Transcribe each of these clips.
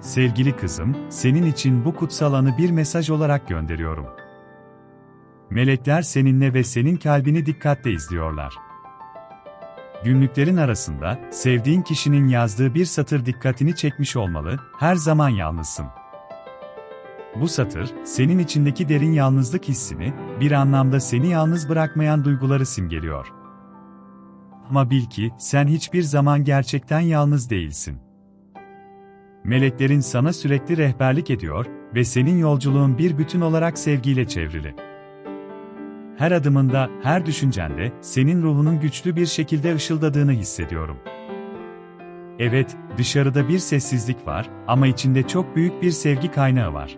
Sevgili kızım, senin için bu kutsal anı bir mesaj olarak gönderiyorum. Melekler seninle ve senin kalbini dikkatle izliyorlar. Günlüklerin arasında, sevdiğin kişinin yazdığı bir satır dikkatini çekmiş olmalı, her zaman yalnızsın. Bu satır, senin içindeki derin yalnızlık hissini, bir anlamda seni yalnız bırakmayan duyguları simgeliyor. Ama bil ki, sen hiçbir zaman gerçekten yalnız değilsin. Meleklerin sana sürekli rehberlik ediyor ve senin yolculuğun bir bütün olarak sevgiyle çevrili. Her adımında, her düşüncende senin ruhunun güçlü bir şekilde ışıldadığını hissediyorum. Evet, dışarıda bir sessizlik var ama içinde çok büyük bir sevgi kaynağı var.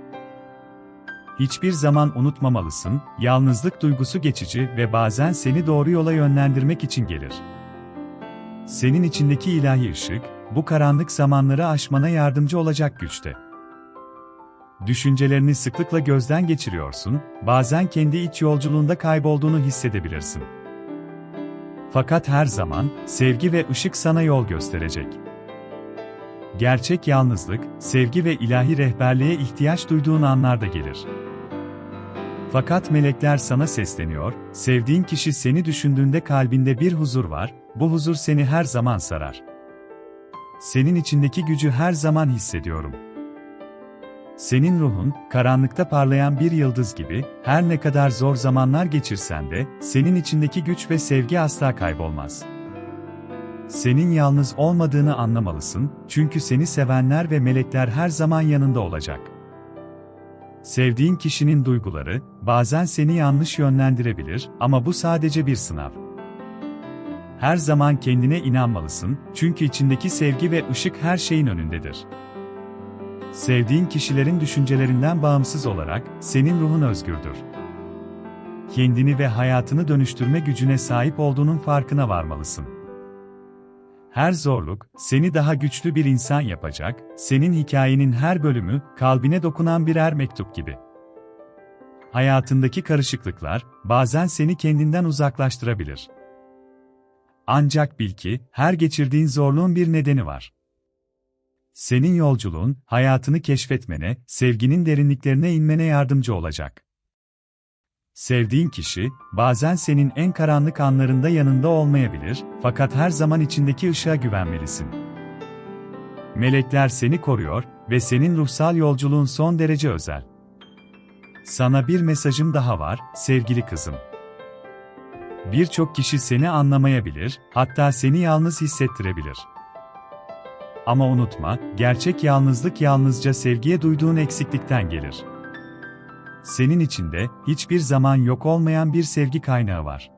Hiçbir zaman unutmamalısın, yalnızlık duygusu geçici ve bazen seni doğru yola yönlendirmek için gelir. Senin içindeki ilahi ışık, bu karanlık zamanları aşmana yardımcı olacak güçte. Düşüncelerini sıklıkla gözden geçiriyorsun, bazen kendi iç yolculuğunda kaybolduğunu hissedebilirsin. Fakat her zaman, sevgi ve ışık sana yol gösterecek. Gerçek yalnızlık, sevgi ve ilahi rehberliğe ihtiyaç duyduğun anlarda gelir. Fakat melekler sana sesleniyor, sevdiğin kişi seni düşündüğünde kalbinde bir huzur var, bu huzur seni her zaman sarar. Senin içindeki gücü her zaman hissediyorum. Senin ruhun, karanlıkta parlayan bir yıldız gibi, her ne kadar zor zamanlar geçirsen de, senin içindeki güç ve sevgi asla kaybolmaz. Senin yalnız olmadığını anlamalısın, çünkü seni sevenler ve melekler her zaman yanında olacak. Sevdiğin kişinin duyguları, bazen seni yanlış yönlendirebilir, ama bu sadece bir sınav. Her zaman kendine inanmalısın, çünkü içindeki sevgi ve ışık her şeyin önündedir. Sevdiğin kişilerin düşüncelerinden bağımsız olarak, senin ruhun özgürdür. Kendini ve hayatını dönüştürme gücüne sahip olduğunun farkına varmalısın. Her zorluk, seni daha güçlü bir insan yapacak, senin hikayenin her bölümü, kalbine dokunan birer mektup gibi. Hayatındaki karışıklıklar, bazen seni kendinden uzaklaştırabilir. Ancak bil ki, her geçirdiğin zorluğun bir nedeni var. Senin yolculuğun, hayatını keşfetmene, sevginin derinliklerine inmene yardımcı olacak. Sevdiğin kişi, bazen senin en karanlık anlarında yanında olmayabilir, fakat her zaman içindeki ışığa güvenmelisin. Melekler seni koruyor ve senin ruhsal yolculuğun son derece özel. Sana bir mesajım daha var, sevgili kızım. Birçok kişi seni anlamayabilir, hatta seni yalnız hissettirebilir. Ama unutma, gerçek yalnızlık yalnızca sevgiye duyduğun eksiklikten gelir. Senin içinde hiçbir zaman yok olmayan bir sevgi kaynağı var.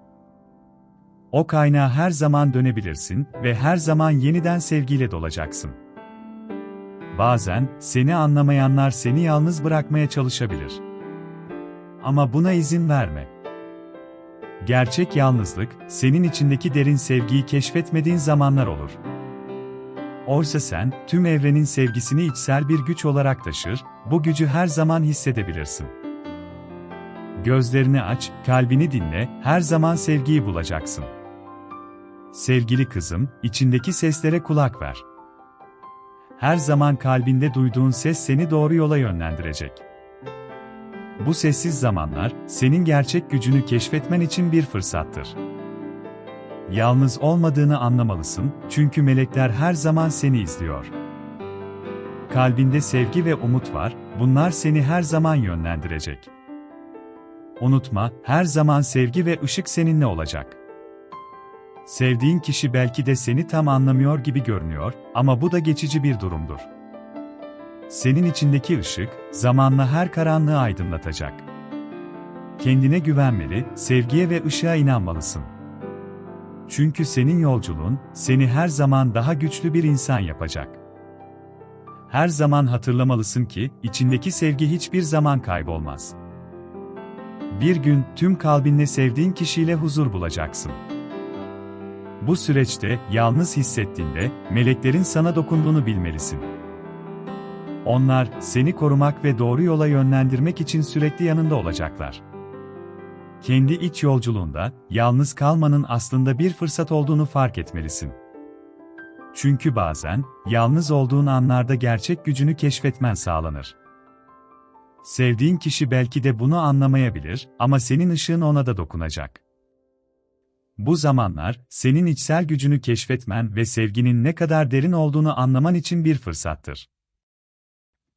O kaynağa her zaman dönebilirsin ve her zaman yeniden sevgiyle dolacaksın. Bazen seni anlamayanlar seni yalnız bırakmaya çalışabilir. Ama buna izin verme. Gerçek yalnızlık, senin içindeki derin sevgiyi keşfetmediğin zamanlar olur. Oysa sen, tüm evrenin sevgisini içsel bir güç olarak taşır, bu gücü her zaman hissedebilirsin. Gözlerini aç, kalbini dinle, her zaman sevgiyi bulacaksın. Sevgili kızım, içindeki seslere kulak ver. Her zaman kalbinde duyduğun ses seni doğru yola yönlendirecek. Bu sessiz zamanlar, senin gerçek gücünü keşfetmen için bir fırsattır. Yalnız olmadığını anlamalısın, çünkü melekler her zaman seni izliyor. Kalbinde sevgi ve umut var, bunlar seni her zaman yönlendirecek. Unutma, her zaman sevgi ve ışık seninle olacak. Sevdiğin kişi belki de seni tam anlamıyor gibi görünüyor ama bu da geçici bir durumdur. Senin içindeki ışık, zamanla her karanlığı aydınlatacak. Kendine güvenmeli, sevgiye ve ışığa inanmalısın. Çünkü senin yolculuğun, seni her zaman daha güçlü bir insan yapacak. Her zaman hatırlamalısın ki, içindeki sevgi hiçbir zaman kaybolmaz. Bir gün tüm kalbinle sevdiğin kişiyle huzur bulacaksın. Bu süreçte yalnız hissettiğinde meleklerin sana dokunduğunu bilmelisin. Onlar seni korumak ve doğru yola yönlendirmek için sürekli yanında olacaklar. Kendi iç yolculuğunda yalnız kalmanın aslında bir fırsat olduğunu fark etmelisin. Çünkü bazen, yalnız olduğun anlarda gerçek gücünü keşfetmen sağlanır. Sevdiğin kişi belki de bunu anlamayabilir ama senin ışığın ona da dokunacak. Bu zamanlar, senin içsel gücünü keşfetmen ve sevginin ne kadar derin olduğunu anlaman için bir fırsattır.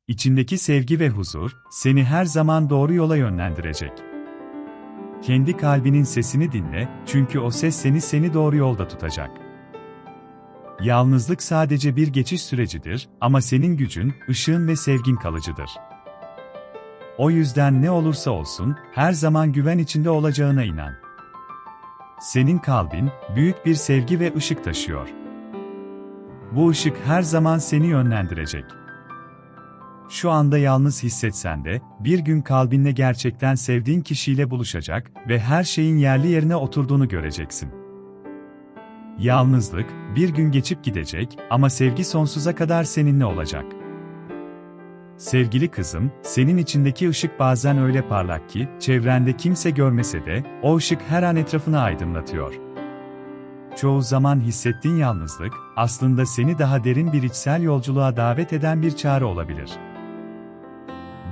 İçindeki sevgi ve huzur, seni her zaman doğru yola yönlendirecek. Kendi kalbinin sesini dinle, çünkü o ses seni seni doğru yolda tutacak. Yalnızlık sadece bir geçiş sürecidir ama senin gücün, ışığın ve sevgin kalıcıdır. O yüzden ne olursa olsun, her zaman güven içinde olacağına inan. Senin kalbin, büyük bir sevgi ve ışık taşıyor. Bu ışık her zaman seni yönlendirecek. Şu anda yalnız hissetsen de, bir gün kalbinle gerçekten sevdiğin kişiyle buluşacak ve her şeyin yerli yerine oturduğunu göreceksin. Yalnızlık, bir gün geçip gidecek ama sevgi sonsuza kadar seninle olacak. Sevgili kızım, senin içindeki ışık bazen öyle parlak ki, çevrende kimse görmese de, o ışık her an etrafını aydınlatıyor. Çoğu zaman hissettiğin yalnızlık, aslında seni daha derin bir içsel yolculuğa davet eden bir çağrı olabilir.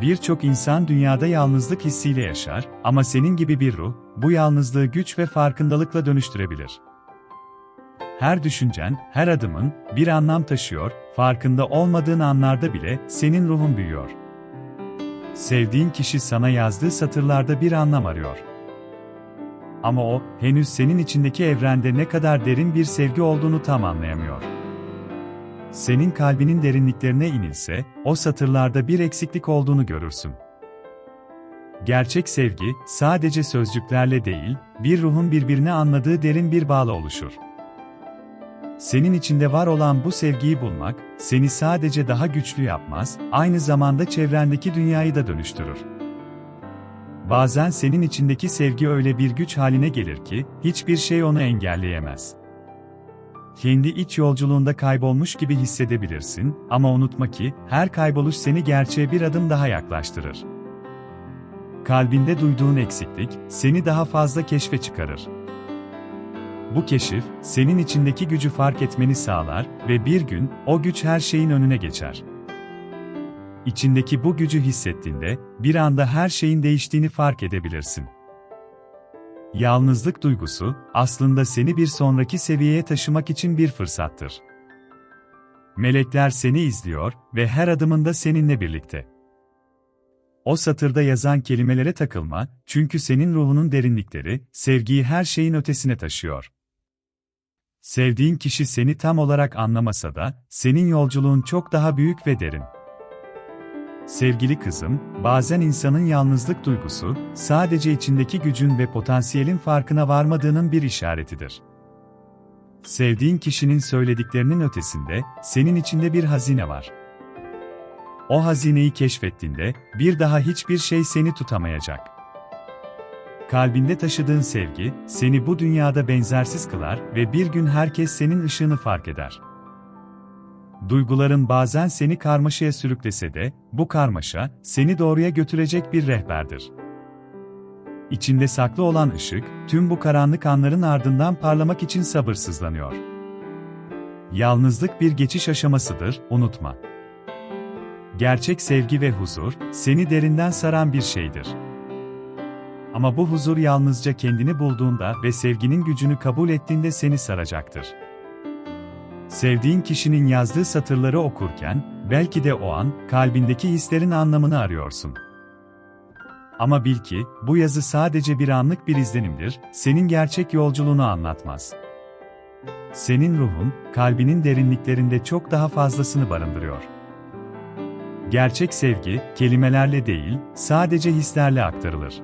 Birçok insan dünyada yalnızlık hissiyle yaşar ama senin gibi bir ruh, bu yalnızlığı güç ve farkındalıkla dönüştürebilir. Her düşüncen, her adımın bir anlam taşıyor, farkında olmadığın anlarda bile senin ruhun büyüyor. Sevdiğin kişi sana yazdığı satırlarda bir anlam arıyor. Ama o, henüz senin içindeki evrende ne kadar derin bir sevgi olduğunu tam anlayamıyor. Senin kalbinin derinliklerine inilse, o satırlarda bir eksiklik olduğunu görürsün. Gerçek sevgi, sadece sözcüklerle değil, bir ruhun birbirini anladığı derin bir bağla oluşur. Senin içinde var olan bu sevgiyi bulmak, seni sadece daha güçlü yapmaz, aynı zamanda çevrendeki dünyayı da dönüştürür. Bazen senin içindeki sevgi öyle bir güç haline gelir ki, hiçbir şey onu engelleyemez. Kendi iç yolculuğunda kaybolmuş gibi hissedebilirsin ama unutma ki, her kayboluş seni gerçeğe bir adım daha yaklaştırır. Kalbinde duyduğun eksiklik, seni daha fazla keşfe çıkarır. Bu keşif, senin içindeki gücü fark etmeni sağlar ve bir gün o güç her şeyin önüne geçer. İçindeki bu gücü hissettiğinde bir anda her şeyin değiştiğini fark edebilirsin. Yalnızlık duygusu aslında seni bir sonraki seviyeye taşımak için bir fırsattır. Melekler seni izliyor ve her adımında seninle birlikte. O satırda yazan kelimelere takılma, çünkü senin ruhunun derinlikleri, sevgiyi her şeyin ötesine taşıyor. Sevdiğin kişi seni tam olarak anlamasa da, senin yolculuğun çok daha büyük ve derin. Sevgili kızım, bazen insanın yalnızlık duygusu, sadece içindeki gücün ve potansiyelin farkına varmadığının bir işaretidir. Sevdiğin kişinin söylediklerinin ötesinde, senin içinde bir hazine var. O hazineyi keşfettiğinde, bir daha hiçbir şey seni tutamayacak. Kalbinde taşıdığın sevgi, seni bu dünyada benzersiz kılar ve bir gün herkes senin ışığını fark eder. Duyguların bazen seni karmaşaya sürüklese de, bu karmaşa, seni doğruya götürecek bir rehberdir. İçinde saklı olan ışık, tüm bu karanlık anların ardından parlamak için sabırsızlanıyor. Yalnızlık bir geçiş aşamasıdır, unutma. Gerçek sevgi ve huzur, seni derinden saran bir şeydir. Ama bu huzur yalnızca kendini bulduğunda ve sevginin gücünü kabul ettiğinde seni saracaktır. Sevdiğin kişinin yazdığı satırları okurken, belki de o an, kalbindeki hislerin anlamını arıyorsun. Ama bil ki, bu yazı sadece bir anlık bir izlenimdir, senin gerçek yolculuğunu anlatmaz. Senin ruhun, kalbinin derinliklerinde çok daha fazlasını barındırıyor. Gerçek sevgi, kelimelerle değil, sadece hislerle aktarılır.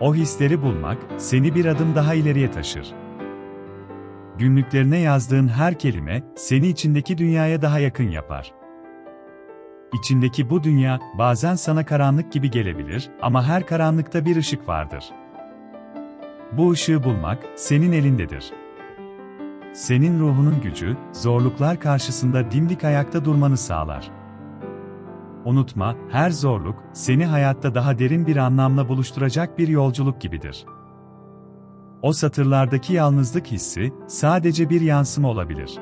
O hisleri bulmak, seni bir adım daha ileriye taşır. Günlüklerine yazdığın her kelime, seni içindeki dünyaya daha yakın yapar. İçindeki bu dünya, bazen sana karanlık gibi gelebilir ama her karanlıkta bir ışık vardır. Bu ışığı bulmak, senin elindedir. Senin ruhunun gücü, zorluklar karşısında dimdik ayakta durmanı sağlar. Unutma, her zorluk, seni hayatta daha derin bir anlamla buluşturacak bir yolculuk gibidir. O satırlardaki yalnızlık hissi, sadece bir yansıma olabilir.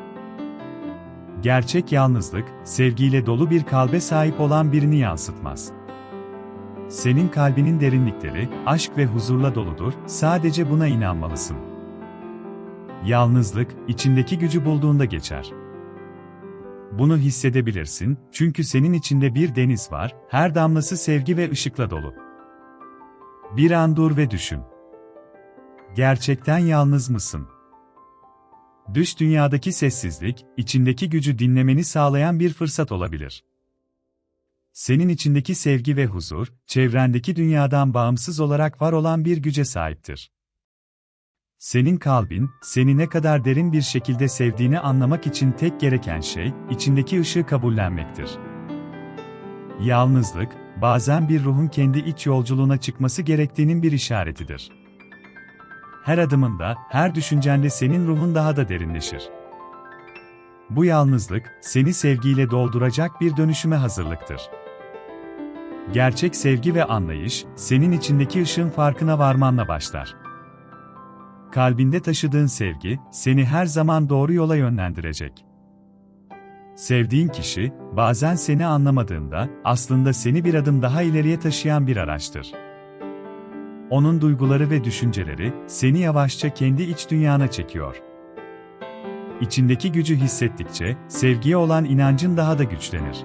Gerçek yalnızlık, sevgiyle dolu bir kalbe sahip olan birini yansıtmaz. Senin kalbinin derinlikleri, aşk ve huzurla doludur, sadece buna inanmalısın. Yalnızlık, içindeki gücü bulduğunda geçer. Bunu hissedebilirsin, çünkü senin içinde bir deniz var, her damlası sevgi ve ışıkla dolu. Bir an dur ve düşün. Gerçekten yalnız mısın? Dış dünyadaki sessizlik, içindeki gücü dinlemeni sağlayan bir fırsat olabilir. Senin içindeki sevgi ve huzur, çevrendeki dünyadan bağımsız olarak var olan bir güce sahiptir. Senin kalbin, seni ne kadar derin bir şekilde sevdiğini anlamak için tek gereken şey, içindeki ışığı kabullenmektir. Yalnızlık, bazen bir ruhun kendi iç yolculuğuna çıkması gerektiğinin bir işaretidir. Her adımında, her düşüncende senin ruhun daha da derinleşir. Bu yalnızlık, seni sevgiyle dolduracak bir dönüşüme hazırlıktır. Gerçek sevgi ve anlayış, senin içindeki ışığın farkına varmanla başlar. Kalbinde taşıdığın sevgi, seni her zaman doğru yola yönlendirecek. Sevdiğin kişi, bazen seni anlamadığında, aslında seni bir adım daha ileriye taşıyan bir araçtır. Onun duyguları ve düşünceleri, seni yavaşça kendi iç dünyana çekiyor. İçindeki gücü hissettikçe, sevgiye olan inancın daha da güçlenir.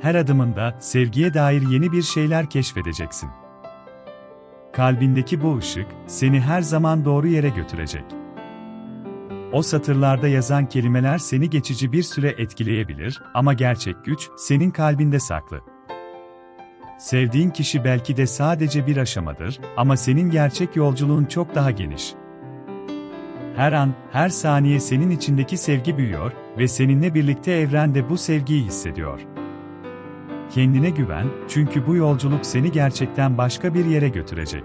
Her adımında, sevgiye dair yeni bir şeyler keşfedeceksin. Kalbindeki bu ışık, seni her zaman doğru yere götürecek. O satırlarda yazan kelimeler seni geçici bir süre etkileyebilir ama gerçek güç, senin kalbinde saklı. Sevdiğin kişi belki de sadece bir aşamadır ama senin gerçek yolculuğun çok daha geniş. Her an, her saniye senin içindeki sevgi büyüyor ve seninle birlikte evrende bu sevgiyi hissediyor. Kendine güven, çünkü bu yolculuk seni gerçekten başka bir yere götürecek.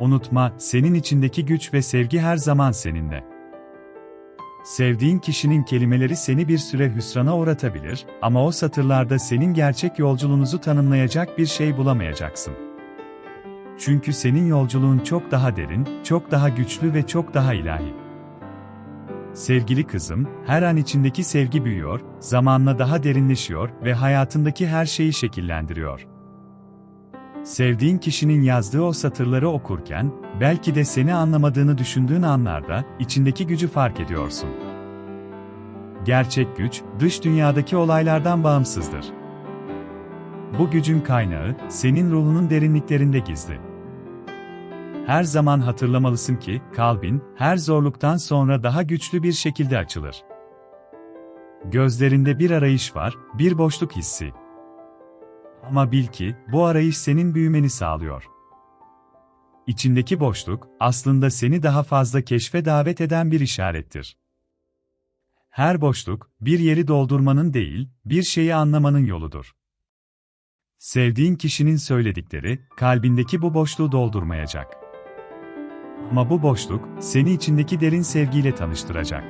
Unutma, senin içindeki güç ve sevgi her zaman seninle. Sevdiğin kişinin kelimeleri seni bir süre hüsrana uğratabilir ama o satırlarda senin gerçek yolculuğunuzu tanımlayacak bir şey bulamayacaksın. Çünkü senin yolculuğun çok daha derin, çok daha güçlü ve çok daha ilahi. Sevgili kızım, her an içindeki sevgi büyüyor, zamanla daha derinleşiyor ve hayatındaki her şeyi şekillendiriyor. Sevdiğin kişinin yazdığı o satırları okurken, belki de seni anlamadığını düşündüğün anlarda, içindeki gücü fark ediyorsun. Gerçek güç, dış dünyadaki olaylardan bağımsızdır. Bu gücün kaynağı, senin ruhunun derinliklerinde gizli. Her zaman hatırlamalısın ki, kalbin, her zorluktan sonra daha güçlü bir şekilde açılır. Gözlerinde bir arayış var, bir boşluk hissi. Ama bil ki, bu arayış senin büyümeni sağlıyor. İçindeki boşluk, aslında seni daha fazla keşfe davet eden bir işarettir. Her boşluk, bir yeri doldurmanın değil, bir şeyi anlamanın yoludur. Sevdiğin kişinin söyledikleri, kalbindeki bu boşluğu doldurmayacak. Ama bu boşluk, seni içindeki derin sevgiyle tanıştıracak.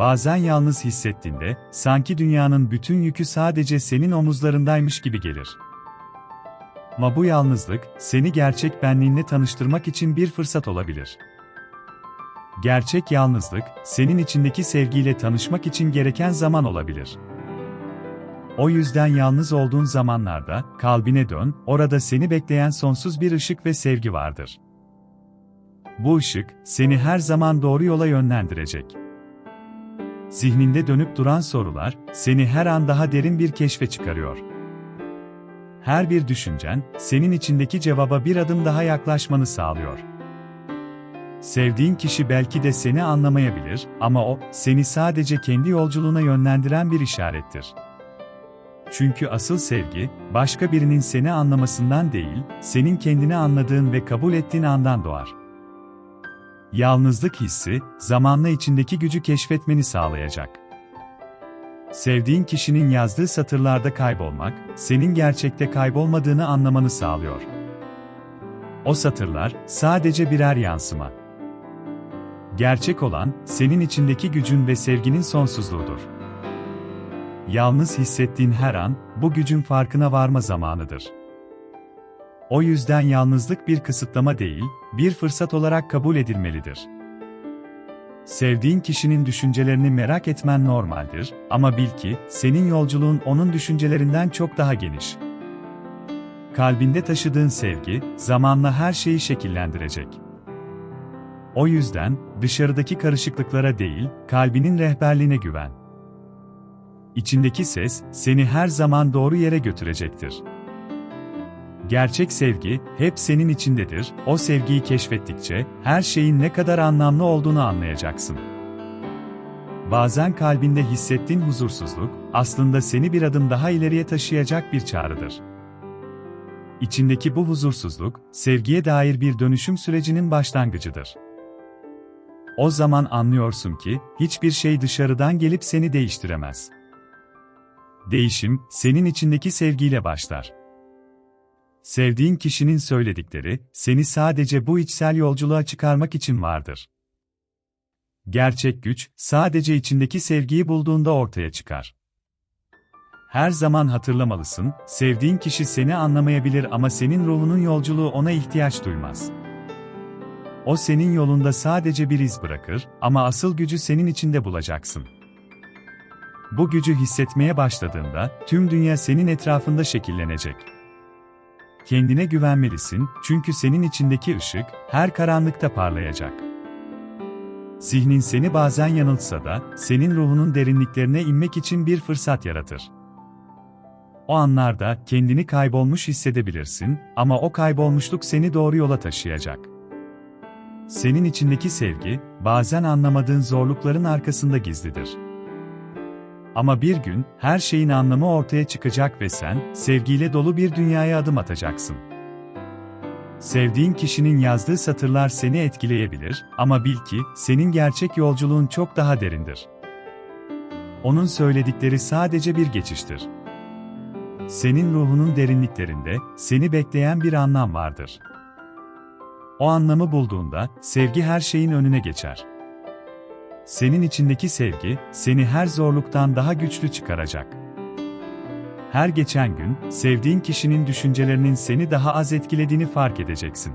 Bazen yalnız hissettiğinde, sanki dünyanın bütün yükü sadece senin omuzlarındaymış gibi gelir. Ama bu yalnızlık, seni gerçek benliğinle tanıştırmak için bir fırsat olabilir. Gerçek yalnızlık, senin içindeki sevgiyle tanışmak için gereken zaman olabilir. O yüzden yalnız olduğun zamanlarda, kalbine dön, orada seni bekleyen sonsuz bir ışık ve sevgi vardır. Bu ışık, seni her zaman doğru yola yönlendirecek. Zihninde dönüp duran sorular, seni her an daha derin bir keşfe çıkarıyor. Her bir düşüncen, senin içindeki cevaba bir adım daha yaklaşmanı sağlıyor. Sevdiğin kişi belki de seni anlamayabilir ama o, seni sadece kendi yolculuğuna yönlendiren bir işarettir. Çünkü asıl sevgi, başka birinin seni anlamasından değil, senin kendini anladığın ve kabul ettiğin andan doğar. Yalnızlık hissi, zamanla içindeki gücü keşfetmeni sağlayacak. Sevdiğin kişinin yazdığı satırlarda kaybolmak, senin gerçekte kaybolmadığını anlamanı sağlıyor. O satırlar, sadece birer yansıma. Gerçek olan, senin içindeki gücün ve sevginin sonsuzluğudur. Yalnız hissettiğin her an, bu gücün farkına varma zamanıdır. O yüzden yalnızlık bir kısıtlama değil, bir fırsat olarak kabul edilmelidir. Sevdiğin kişinin düşüncelerini merak etmen normaldir ama bil ki senin yolculuğun onun düşüncelerinden çok daha geniş. Kalbinde taşıdığın sevgi zamanla her şeyi şekillendirecek. O yüzden dışarıdaki karışıklıklara değil, kalbinin rehberliğine güven. İçindeki ses seni her zaman doğru yere götürecektir. Gerçek sevgi hep senin içindedir. O sevgiyi keşfettikçe her şeyin ne kadar anlamlı olduğunu anlayacaksın. Bazen kalbinde hissettiğin huzursuzluk aslında seni bir adım daha ileriye taşıyacak bir çağrıdır. İçindeki bu huzursuzluk sevgiye dair bir dönüşüm sürecinin başlangıcıdır. O zaman anlıyorsun ki hiçbir şey dışarıdan gelip seni değiştiremez. Değişim senin içindeki sevgiyle başlar. Sevdiğin kişinin söyledikleri, seni sadece bu içsel yolculuğa çıkarmak için vardır. Gerçek güç, sadece içindeki sevgiyi bulduğunda ortaya çıkar. Her zaman hatırlamalısın, sevdiğin kişi seni anlamayabilir ama senin ruhunun yolculuğu ona ihtiyaç duymaz. O senin yolunda sadece bir iz bırakır ama asıl gücü senin içinde bulacaksın. Bu gücü hissetmeye başladığında tüm dünya senin etrafında şekillenecek. Kendine güvenmelisin çünkü senin içindeki ışık her karanlıkta parlayacak. Zihnin seni bazen yanıltsa da senin ruhunun derinliklerine inmek için bir fırsat yaratır. O anlarda kendini kaybolmuş hissedebilirsin ama o kaybolmuşluk seni doğru yola taşıyacak. Senin içindeki sevgi bazen anlamadığın zorlukların arkasında gizlidir. Ama bir gün her şeyin anlamı ortaya çıkacak ve sen sevgiyle dolu bir dünyaya adım atacaksın. Sevdiğin kişinin yazdığı satırlar seni etkileyebilir ama bil ki senin gerçek yolculuğun çok daha derindir. Onun söyledikleri sadece bir geçiştir. Senin ruhunun derinliklerinde seni bekleyen bir anlam vardır. O anlamı bulduğunda sevgi her şeyin önüne geçer. Senin içindeki sevgi, seni her zorluktan daha güçlü çıkaracak. Her geçen gün, sevdiğin kişinin düşüncelerinin seni daha az etkilediğini fark edeceksin.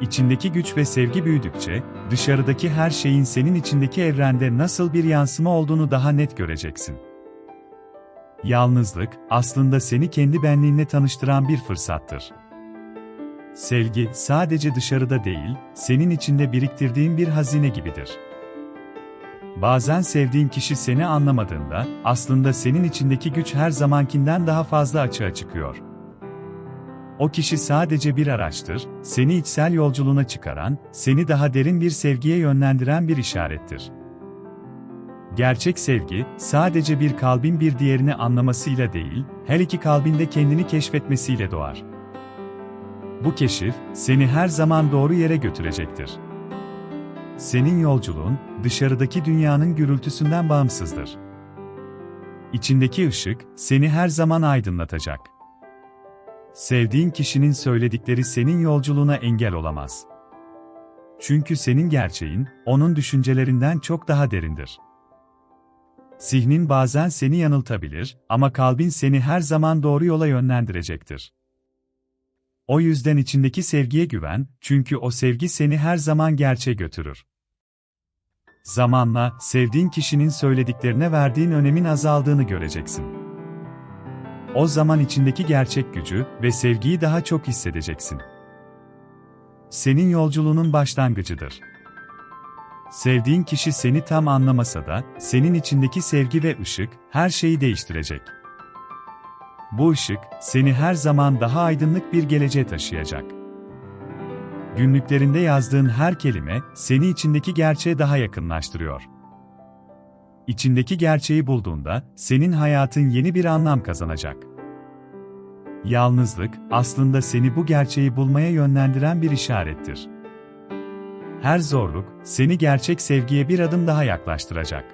İçindeki güç ve sevgi büyüdükçe, dışarıdaki her şeyin senin içindeki evrende nasıl bir yansıma olduğunu daha net göreceksin. Yalnızlık, aslında seni kendi benliğinle tanıştıran bir fırsattır. Sevgi, sadece dışarıda değil, senin içinde biriktirdiğin bir hazine gibidir. Bazen sevdiğin kişi seni anlamadığında, aslında senin içindeki güç her zamankinden daha fazla açığa çıkıyor. O kişi sadece bir araçtır, seni içsel yolculuğuna çıkaran, seni daha derin bir sevgiye yönlendiren bir işarettir. Gerçek sevgi, sadece bir kalbin bir diğerini anlamasıyla değil, her iki kalbinde kendini keşfetmesiyle doğar. Bu keşif, seni her zaman doğru yere götürecektir. Senin yolculuğun, dışarıdaki dünyanın gürültüsünden bağımsızdır. İçindeki ışık, seni her zaman aydınlatacak. Sevdiğin kişinin söyledikleri senin yolculuğuna engel olamaz. Çünkü senin gerçeğin, onun düşüncelerinden çok daha derindir. Zihnin bazen seni yanıltabilir ama kalbin seni her zaman doğru yola yönlendirecektir. O yüzden içindeki sevgiye güven, çünkü o sevgi seni her zaman gerçeğe götürür. Zamanla, sevdiğin kişinin söylediklerine verdiğin önemin azaldığını göreceksin. O zaman içindeki gerçek gücü ve sevgiyi daha çok hissedeceksin. Senin yolculuğunun başlangıcıdır. Sevdiğin kişi seni tam anlamasa da, senin içindeki sevgi ve ışık, her şeyi değiştirecek. Bu ışık, seni her zaman daha aydınlık bir geleceğe taşıyacak. Günlüklerinde yazdığın her kelime, seni içindeki gerçeğe daha yakınlaştırıyor. İçindeki gerçeği bulduğunda, senin hayatın yeni bir anlam kazanacak. Yalnızlık, aslında seni bu gerçeği bulmaya yönlendiren bir işarettir. Her zorluk, seni gerçek sevgiye bir adım daha yaklaştıracak.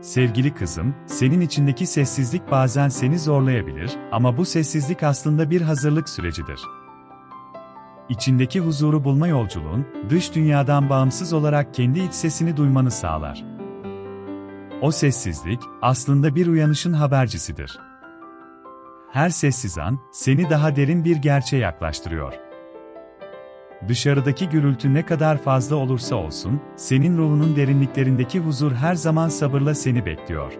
Sevgili kızım, senin içindeki sessizlik bazen seni zorlayabilir ama bu sessizlik aslında bir hazırlık sürecidir. İçindeki huzuru bulma yolculuğun, dış dünyadan bağımsız olarak kendi iç sesini duymanı sağlar. O sessizlik, aslında bir uyanışın habercisidir. Her sessiz an, seni daha derin bir gerçeğe yaklaştırıyor. dışarıdaki gürültü ne kadar fazla olursa olsun, senin ruhunun derinliklerindeki huzur her zaman sabırla seni bekliyor.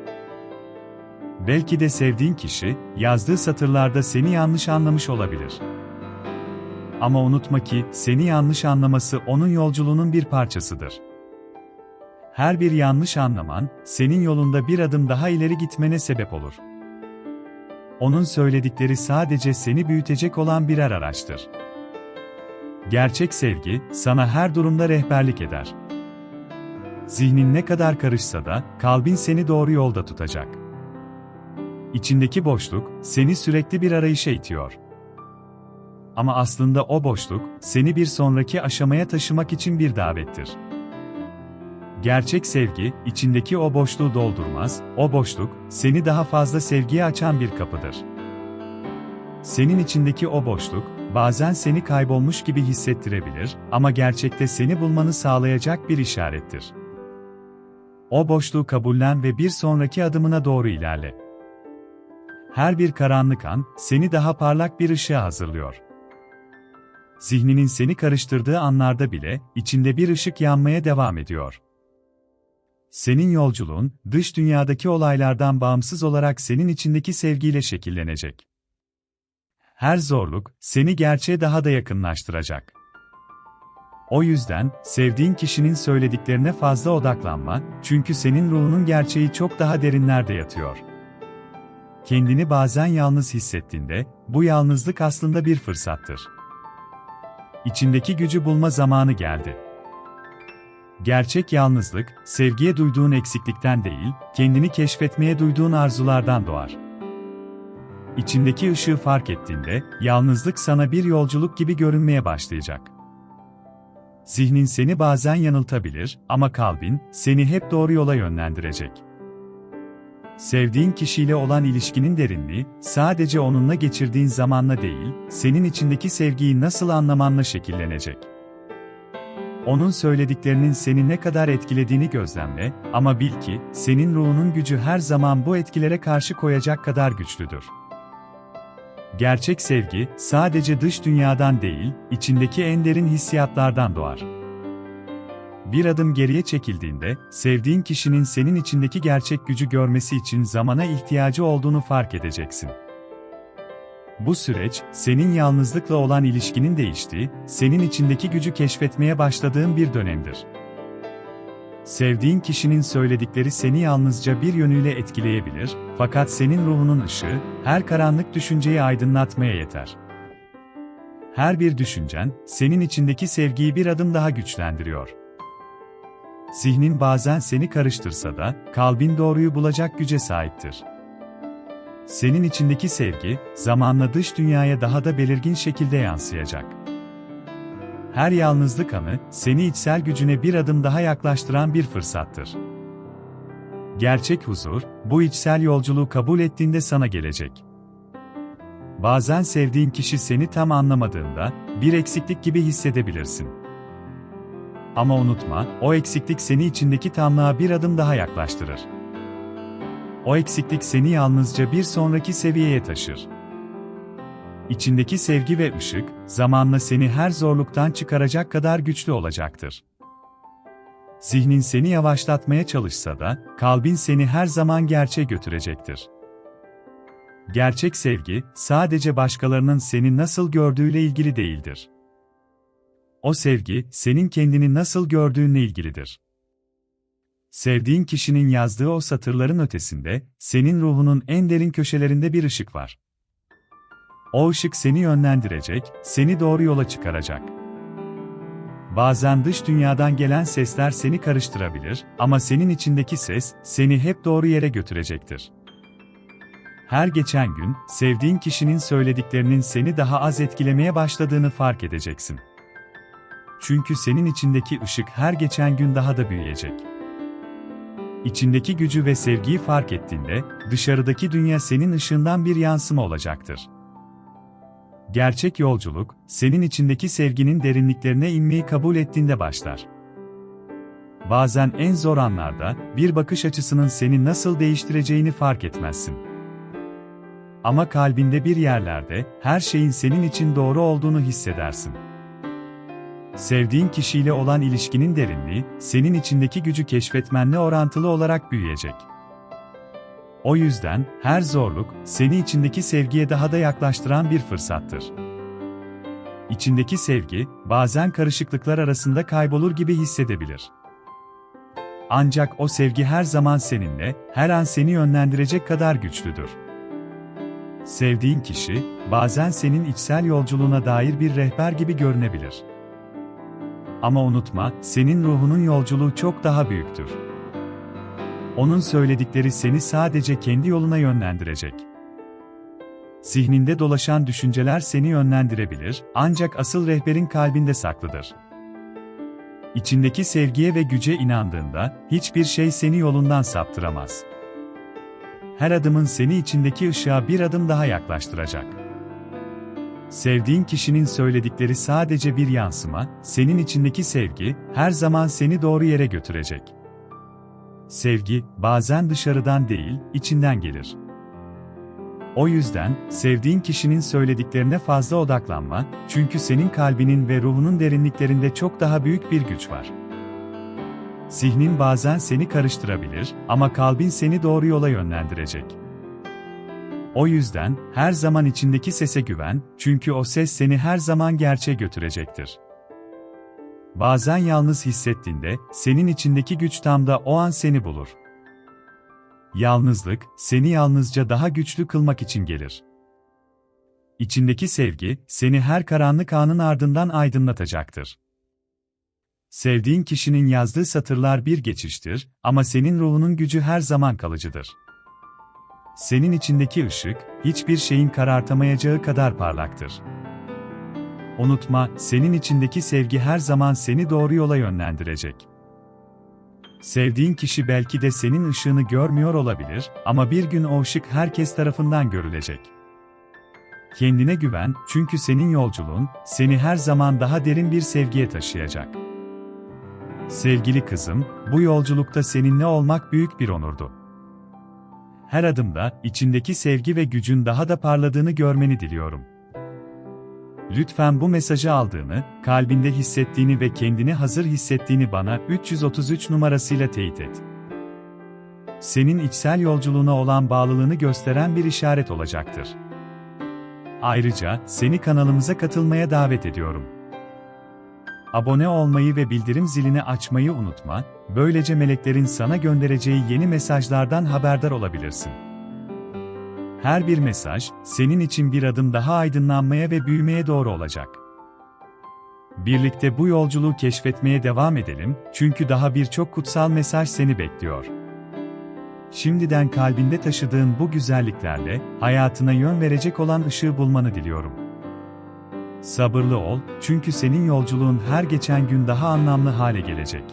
Belki de sevdiğin kişi, yazdığı satırlarda seni yanlış anlamış olabilir. Ama unutma ki, seni yanlış anlaması onun yolculuğunun bir parçasıdır. Her bir yanlış anlaman, senin yolunda bir adım daha ileri gitmene sebep olur. Onun söyledikleri sadece seni büyütecek olan birer araçtır. Gerçek sevgi, sana her durumda rehberlik eder. Zihnin ne kadar karışsa da, kalbin seni doğru yolda tutacak. İçindeki boşluk, seni sürekli bir arayışa itiyor. Ama aslında o boşluk, seni bir sonraki aşamaya taşımak için bir davettir. Gerçek sevgi, içindeki o boşluğu doldurmaz, o boşluk, seni daha fazla sevgiye açan bir kapıdır. Senin içindeki o boşluk, bazen seni kaybolmuş gibi hissettirebilir ama gerçekte seni bulmanı sağlayacak bir işarettir. O boşluğu kabullen ve bir sonraki adımına doğru ilerle. Her bir karanlık an, seni daha parlak bir ışığa hazırlıyor. Zihninin seni karıştırdığı anlarda bile, içinde bir ışık yanmaya devam ediyor. Senin yolculuğun, dış dünyadaki olaylardan bağımsız olarak senin içindeki sevgiyle şekillenecek. Her zorluk, seni gerçeğe daha da yakınlaştıracak. O yüzden, sevdiğin kişinin söylediklerine fazla odaklanma, çünkü senin ruhunun gerçeği çok daha derinlerde yatıyor. Kendini bazen yalnız hissettiğinde, bu yalnızlık aslında bir fırsattır. İçindeki gücü bulma zamanı geldi. Gerçek yalnızlık, sevgiye duyduğun eksiklikten değil, kendini keşfetmeye duyduğun arzulardan doğar. İçindeki ışığı fark ettiğinde, yalnızlık sana bir yolculuk gibi görünmeye başlayacak. Zihnin seni bazen yanıltabilir ama kalbin, seni hep doğru yola yönlendirecek. Sevdiğin kişiyle olan ilişkinin derinliği, sadece onunla geçirdiğin zamanla değil, senin içindeki sevgiyi nasıl anlamanla şekillenecek. Onun söylediklerinin seni ne kadar etkilediğini gözlemle, ama bil ki, senin ruhunun gücü her zaman bu etkilere karşı koyacak kadar güçlüdür. Gerçek sevgi, sadece dış dünyadan değil, içindeki en derin hissiyatlardan doğar. Bir adım geriye çekildiğinde, sevdiğin kişinin senin içindeki gerçek gücü görmesi için zamana ihtiyacı olduğunu fark edeceksin. Bu süreç, senin yalnızlıkla olan ilişkinin değiştiği, senin içindeki gücü keşfetmeye başladığın bir dönemdir. Sevdiğin kişinin söyledikleri seni yalnızca bir yönüyle etkileyebilir, fakat senin ruhunun ışığı, her karanlık düşünceyi aydınlatmaya yeter. Her bir düşüncen, senin içindeki sevgiyi bir adım daha güçlendiriyor. Zihnin bazen seni karıştırsa da, kalbin doğruyu bulacak güce sahiptir. Senin içindeki sevgi, zamanla dış dünyaya daha da belirgin şekilde yansıyacak. Her yalnızlık anı, seni içsel gücüne bir adım daha yaklaştıran bir fırsattır. Gerçek huzur, bu içsel yolculuğu kabul ettiğinde sana gelecek. Bazen sevdiğin kişi seni tam anlamadığında, bir eksiklik gibi hissedebilirsin. Ama unutma, o eksiklik seni içindeki tamlığa bir adım daha yaklaştırır. O eksiklik seni yalnızca bir sonraki seviyeye taşır. İçindeki sevgi ve ışık, zamanla seni her zorluktan çıkaracak kadar güçlü olacaktır. Zihnin seni yavaşlatmaya çalışsa da, kalbin seni her zaman gerçeğe götürecektir. Gerçek sevgi, sadece başkalarının seni nasıl gördüğüyle ilgili değildir. O sevgi, senin kendini nasıl gördüğünle ilgilidir. Sevdiğin kişinin yazdığı o satırların ötesinde, senin ruhunun en derin köşelerinde bir ışık var. O ışık seni yönlendirecek, seni doğru yola çıkaracak. Bazen dış dünyadan gelen sesler seni karıştırabilir ama senin içindeki ses seni hep doğru yere götürecektir. Her geçen gün sevdiğin kişinin söylediklerinin seni daha az etkilemeye başladığını fark edeceksin. Çünkü senin içindeki ışık her geçen gün daha da büyüyecek. İçindeki gücü ve sevgiyi fark ettiğinde, dışarıdaki dünya senin ışığından bir yansıma olacaktır. Gerçek yolculuk, senin içindeki sevginin derinliklerine inmeyi kabul ettiğinde başlar. Bazen en zor anlarda, bir bakış açısının seni nasıl değiştireceğini fark etmezsin. Ama kalbinde bir yerlerde, her şeyin senin için doğru olduğunu hissedersin. Sevdiğin kişiyle olan ilişkinin derinliği, senin içindeki gücü keşfetmenle orantılı olarak büyüyecek. O yüzden, her zorluk, seni içindeki sevgiye daha da yaklaştıran bir fırsattır. İçindeki sevgi, bazen karışıklıklar arasında kaybolur gibi hissedebilir. Ancak o sevgi her zaman seninle, her an seni yönlendirecek kadar güçlüdür. Sevdiğin kişi, bazen senin içsel yolculuğuna dair bir rehber gibi görünebilir. Ama unutma, senin ruhunun yolculuğu çok daha büyüktür. Onun söyledikleri seni sadece kendi yoluna yönlendirecek. Zihninde dolaşan düşünceler seni yönlendirebilir, ancak asıl rehberin kalbinde saklıdır. İçindeki sevgiye ve güce inandığında, hiçbir şey seni yolundan saptıramaz. Her adımın seni içindeki ışığa bir adım daha yaklaştıracak. Sevdiğin kişinin söyledikleri sadece bir yansıma, senin içindeki sevgi, her zaman seni doğru yere götürecek. Sevgi, bazen dışarıdan değil, içinden gelir. O yüzden, sevdiğin kişinin söylediklerine fazla odaklanma, çünkü senin kalbinin ve ruhunun derinliklerinde çok daha büyük bir güç var. Zihnin bazen seni karıştırabilir ama kalbin seni doğru yola yönlendirecek. O yüzden, her zaman içindeki sese güven, çünkü o ses seni her zaman gerçeğe götürecektir. Bazen yalnız hissettiğinde, senin içindeki güç tam da o an seni bulur. Yalnızlık, seni yalnızca daha güçlü kılmak için gelir. İçindeki sevgi, seni her karanlık anın ardından aydınlatacaktır. Sevdiğin kişinin yazdığı satırlar bir geçiştir ama senin ruhunun gücü her zaman kalıcıdır. Senin içindeki ışık, hiçbir şeyin karartamayacağı kadar parlaktır. Unutma, senin içindeki sevgi her zaman seni doğru yola yönlendirecek. Sevdiğin kişi belki de senin ışığını görmüyor olabilir ama bir gün o ışık herkes tarafından görülecek. Kendine güven, çünkü senin yolculuğun, seni her zaman daha derin bir sevgiye taşıyacak. Sevgili kızım, bu yolculukta seninle olmak büyük bir onurdu. Her adımda, içindeki sevgi ve gücün daha da parladığını görmeni diliyorum. Lütfen bu mesajı aldığını, kalbinde hissettiğini ve kendini hazır hissettiğini bana 333 numarasıyla teyit et. Senin içsel yolculuğuna olan bağlılığını gösteren bir işaret olacaktır. Ayrıca seni kanalımıza katılmaya davet ediyorum. Abone olmayı ve bildirim zilini açmayı unutma, böylece meleklerin sana göndereceği yeni mesajlardan haberdar olabilirsin. Her bir mesaj, senin için bir adım daha aydınlanmaya ve büyümeye doğru olacak. Birlikte bu yolculuğu keşfetmeye devam edelim, çünkü daha birçok kutsal mesaj seni bekliyor. Şimdiden kalbinde taşıdığın bu güzelliklerle, hayatına yön verecek olan ışığı bulmanı diliyorum. Sabırlı ol, çünkü senin yolculuğun her geçen gün daha anlamlı hale gelecek.